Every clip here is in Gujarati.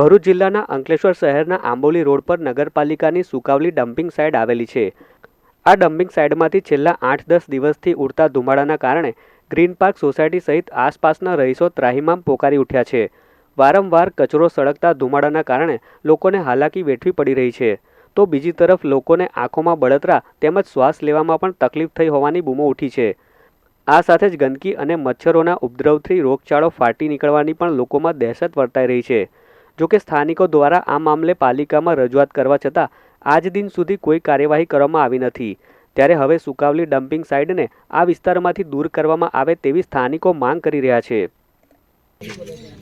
ભરૂચ જિલ્લાના અંકલેશ્વર શહેરના આંબોલી રોડ પર નગરપાલિકાની સુકાવલી ડમ્પિંગ સાઇટ આવેલી છે. આ ડમ્પિંગ સાઇટમાંથી છેલ્લા આઠ દસ દિવસથી ઉડતા ધુમાડાના કારણે ગ્રીન પાર્ક સોસાયટી સહિત આસપાસના રહીશો ત્રાહિમામ પોકારી ઉઠ્યા છે. વારંવાર કચરો સળગતા ધુમાડાના કારણે લોકોને હાલાકી વેઠવી પડી રહી છે. તો બીજી તરફ લોકોને આંખોમાં બળતરા તેમજ શ્વાસ લેવામાં પણ તકલીફ થઈ હોવાની બૂમો ઉઠી છે. આ સાથે જ ગંદકી અને મચ્છરોના ઉપદ્રવથી રોગચાળો ફાટી નીકળવાની પણ લોકોમાં દહેશત વર્તાઈ રહી છે. જોકે સ્થાનિકો દ્વારા આ મામલે પાલિકામાં રજૂઆત કરવા છતાં આજ દિન સુધી કોઈ કાર્યવાહી કરવામાં આવી નથી ત્યારે હવે સુકાવલી ડમ્પિંગ સાઇટને આ વિસ્તારમાંથી દૂર કરવામાં આવે તેવી સ્થાનિકો માંગ કરી રહ્યા છે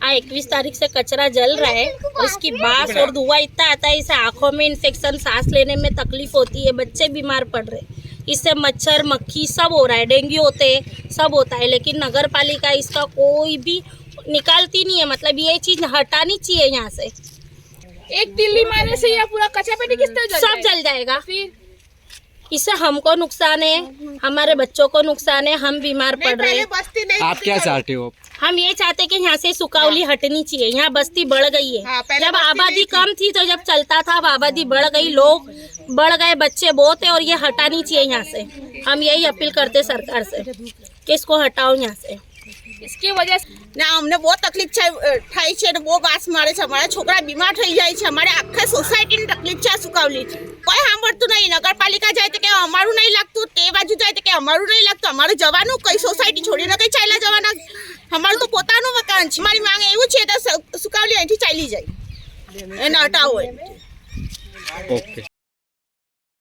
आ इक्कीस तारीख से कचरा जल रहा है और इसकी बास और धुआं इतना आता है इससे आंखों में इन्फेक्शन सांस लेने में तकलीफ होती है बच्चे बीमार पड़ रहे हैं इससे मच्छर मक्खी सब हो रहा है डेंगू होते हैं सब होता है लेकिन नगर पालिका इसका कोई भी निकालती नहीं है मतलब ये चीज़ हटानी चाहिए यहाँ से। एक दिल्ली मारने से यह पूरा कचरा पेटी किस तरह जल सब जल जाएगा? फिर? इससे हमको नुकसान है हमारे बच्चों को नुकसान है हम बीमार पड़ रहे हैं। आप क्या चाहते हो? हम ये चाहते हैं कि यहाँ से सुकावली हटनी चाहिए यहाँ बस्ती बढ़ गई है। हाँ, जब आबादी कम थी तो जब चलता था अब आबादी बढ़ गई लोग बढ़ गए बच्चे बहुत है और ये हटानी चाहिए यहाँ से। हम यही अपील करते सरकार से कि इसको हटाओ यहाँ से। इसकी वजह से ના અમને બહુ તકલીફ છે અ, થાય છે અને બહુ વાસ મારે છે અમારા છોકરા બીમાર થઈ જાય છે અમારે આખા સોસાયટીની તકલીફ છે આ સુકાવલી કોઈ સાંભળતું નહીં નગરપાલિકા જાય તો કે અમારું નહીં લાગતું તે બાજુ જાય તો કે અમારું નહીં લાગતું અમારે જવાનું કઈ સોસાયટી છોડીને કઈ ચાલ્યા જવાના અમારું તો પોતાનું મકાન છે મારી માંગ એવું છે તો સુ- સુકાવલી અહીંથી ચાલી જાય એને હટાવો એમ ઓકે